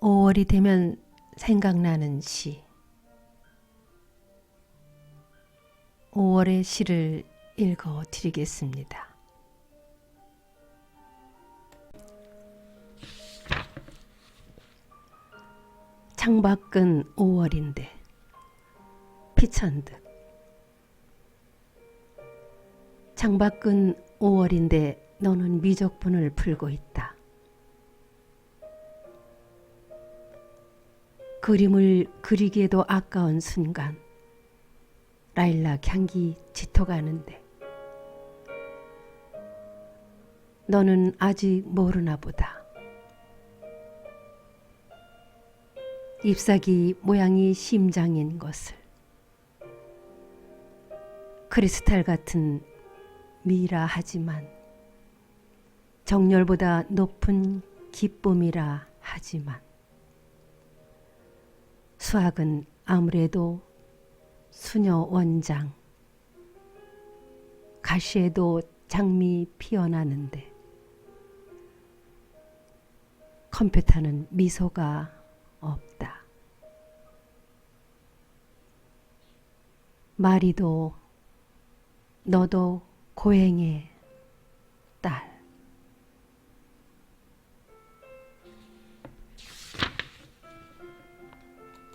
5월이 되면 생각나는 시. 5월의 시를 읽어 드리겠습니다. 창밖은 5월인데 피천득 창밖은 5월인데 너는 미적분을 풀고 있다. 그림을 그리기에도 아까운 순간 라일락 향기 짙어가는데 너는 아직 모르나 보다. 잎사귀 모양이 심장인 것을 크리스탈 같은 미라 하지만 정열보다 높은 기쁨이라 하지만 수학은 아무래도 수녀 원장 가시에도 장미 피어나는데 컴퓨터는 미소가 없다. 마리도 너도 고행해